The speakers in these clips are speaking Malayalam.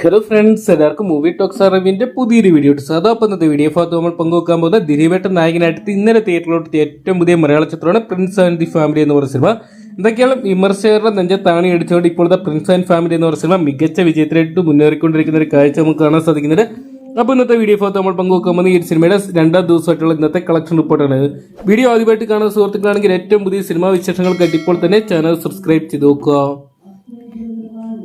ഹലോ ഫ്രണ്ട്സ് എല്ലാവർക്കും മൂവി ടോക്സ് അറിവിന്റെ പുതിയൊരു വീഡിയോ സാധാ ഇന്നത്തെ വീഡിയോ ഭാഗത്ത് നമ്മൾ പങ്കുവെക്കാൻ പോകുന്ന ദിലീപേട്ടൻ നായകനായിട്ട് ഇന്നലെ തിയേറ്ററിലോട്ട് ഏറ്റവും പുതിയ മലയാള ചിത്രമാണ് പ്രിൻസ് ആൻഡ് ദി ഫാമിലി എന്ന് പറയുന്ന സിനിമ. എന്തൊക്കെയാണ് വിമർശകരുടെ നെഞ്ചത്താണി അടിച്ചുകൊണ്ട് ഇപ്പോഴത്തെ പ്രിൻസ് ആൻഡ് ഫാമിലി എന്ന് പറയുന്ന സിനിമ മികച്ച വിജയത്തിലായിട്ട് മുന്നേറിക്കൊണ്ടിരിക്കുന്ന ഒരു കാഴ്ച നമുക്ക് കാണാൻ സാധിക്കുന്നുണ്ട് അപ്പോൾ ഇന്നത്തെ വീഡിയോ ഭാഗത്ത് നമ്മൾ പങ്കുവെക്കാൻ പോകുന്ന ഈ സിനിമയുടെ രണ്ടാം ദിവസമായിട്ടുള്ള ഇന്നത്തെ കളക്ഷൻ റിപ്പോർട്ടാണ് വീഡിയോ ആദ്യമായിട്ട് കാണുന്ന സുഹൃത്തുക്കളാണെങ്കിൽ ഏറ്റവും പുതിയ സിനിമാ വിശേഷങ്ങൾക്കായിട്ട് ഇപ്പോൾ തന്നെ ചാനൽ സബ്സ്ക്രൈബ് ചെയ്ത് നോക്കുക.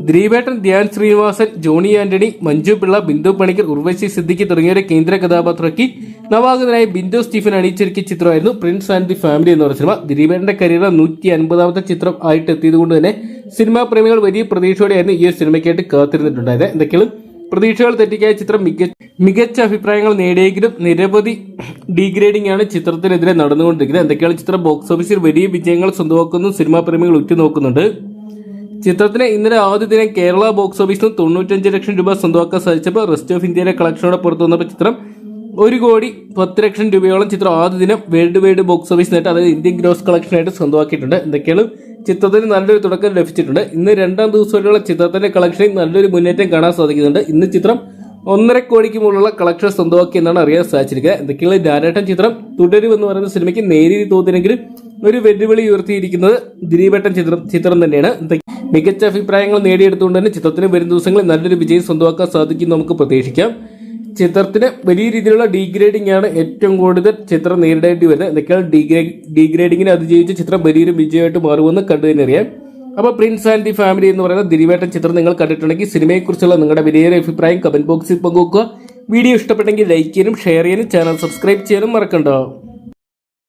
ദിലീപേട്ടൻ ധ്യാൻ ശ്രീനിവാസൻ ജോണി ആന്റണി മഞ്ജു പിള്ള ബിന്ദു പണിക്കർ ഉർവശി സിദ്ദിഖി തുടങ്ങിയവരെ കേന്ദ്ര കഥാപാത്രമാക്കി നവാഗതനായ ബിന്ദു സ്റ്റീഫൻ അണിയിച്ചൊരുക്കിയ ചിത്രമായിരുന്നു പ്രിൻസ് ആൻഡ് ദി ഫാമിലി എന്ന് പറഞ്ഞ സിനിമ. ദിലീപേട്ടന്റെ കരിയറിലെ നൂറ്റി അൻപതാമത്തെ ചിത്രം ആയിട്ട് എത്തിയത് കൊണ്ട് തന്നെ സിനിമാ പ്രേമികൾ വലിയ പ്രതീക്ഷയോടെയായിരുന്നു ഈ ഒരു സിനിമയ്ക്കായിട്ട് കാത്തിരുന്നിട്ടുണ്ടായത്. എന്തൊക്കെയാണ് പ്രതീക്ഷകൾ തെറ്റിക്കായ ചിത്രം? മികച്ച മികച്ച അഭിപ്രായങ്ങൾ നേടിയെങ്കിലും നിരവധി ഡീഗ്രേഡിംഗ് ആണ് ചിത്രത്തിനെതിരെ നടന്നുകൊണ്ടിരിക്കുന്നത്. എന്തൊക്കെയാണ് ചിത്രം? ബോക്സ് ഓഫീസിൽ വലിയ വിജയങ്ങൾ സ്വന്തമാക്കുന്നു. സിനിമാ പ്രേമികൾ ഉറ്റുനോക്കുന്നുണ്ട്. ചിത്രത്തിന് ഇന്നലെ ആദ്യ ദിനം കേരള ബോക്സ് ഓഫീസിൽ തൊണ്ണൂറ്റഞ്ച് ലക്ഷം രൂപ സ്വന്തമാക്കാൻ സാധിച്ചപ്പോൾ റെസ്റ്റ് ഓഫ് ഇന്ത്യയിലെ കളക്ഷനോടെ പുറത്തു വന്നപ്പോൾ ചിത്രം ഒരു കോടി പത്ത് ലക്ഷം രൂപയോളം ചിത്രം ആദ്യ ദിനം വേൾഡ് വൈഡ് ബോക്സ് ഓഫീസ് നേട്ട് അതായത് ഇന്ത്യൻ ഗ്രോസ് കളക്ഷനായിട്ട് സ്വന്തമാക്കിയിട്ടുണ്ട്. എന്തൊക്കെയാണ്? ചിത്രത്തിന് നല്ലൊരു തുടക്കം ലഭിച്ചിട്ടുണ്ട്. ഇന്ന് രണ്ടാം ദിവസം വരെയുള്ള ചിത്രത്തിന്റെ കളക്ഷനിൽ നല്ലൊരു മുന്നേറ്റം കാണാൻ സാധിക്കുന്നുണ്ട്. ഇന്ന് ചിത്രം ഒന്നര കോടിക്ക് മുകളിലുള്ള കളക്ഷൻ സ്വന്തമാക്കി എന്നാണ് അറിയാൻ സാധിച്ചിരിക്കുന്നത്. എന്തൊക്കെയുള്ള ധാരാട്ടം ചിത്രം തുടരും എന്ന് പറയുന്ന സിനിമയ്ക്ക് നേരിയ തോതിനെങ്കിലും ഒരു വെല്ലുവിളി ഉയർത്തിയിരിക്കുന്നത് ദിലീപേട്ടൻ ചിത്രം ചിത്രം തന്നെയാണ്. എന്തൊക്കെ- മികച്ച അഭിപ്രായങ്ങൾ നേടിയെടുത്തുകൊണ്ട് തന്നെ ചിത്രത്തിന് വരും ദിവസങ്ങളിൽ നല്ലൊരു വിജയം സ്വന്തമാക്കാൻ സാധിക്കും നമുക്ക് പ്രതീക്ഷിക്കാം. ചിത്രത്തിന് വലിയ രീതിയിലുള്ള ഡീഗ്രേഡിംഗ് ആണ് ഏറ്റവും കൂടുതൽ ചിത്രം നേരിടേണ്ടി വരുന്നത്. എന്തൊക്കെയാണ് ഡീഗ്രേ ഡീഗ്രേഡിങ്ങിനെ അതിജീവിച്ച് ചിത്രം വലിയൊരു വിജയമായിട്ട് മാറുമെന്ന് കണ്ടു തന്നെ അറിയാം. അപ്പോൾ പ്രിൻസ് ആൻഡ് ദി ഫാമിലി എന്ന് പറയുന്ന ദിലീപേട്ടൻ ചിത്രം നിങ്ങൾ കണ്ടിട്ടുണ്ടെങ്കിൽ സിനിമയെക്കുറിച്ചുള്ള നിങ്ങളുടെ വിലയേറെ അഭിപ്രായം കമന്റ് ബോക്സിൽ പങ്കുവെക്കുക. വീഡിയോ ഇഷ്ടപ്പെട്ടെങ്കിൽ ലൈക്ക് ചെയ്യാനും ഷെയർ ചെയ്യാനും ചാനൽ സബ്സ്ക്രൈബ് ചെയ്യാനും മറക്കണ്ടോ.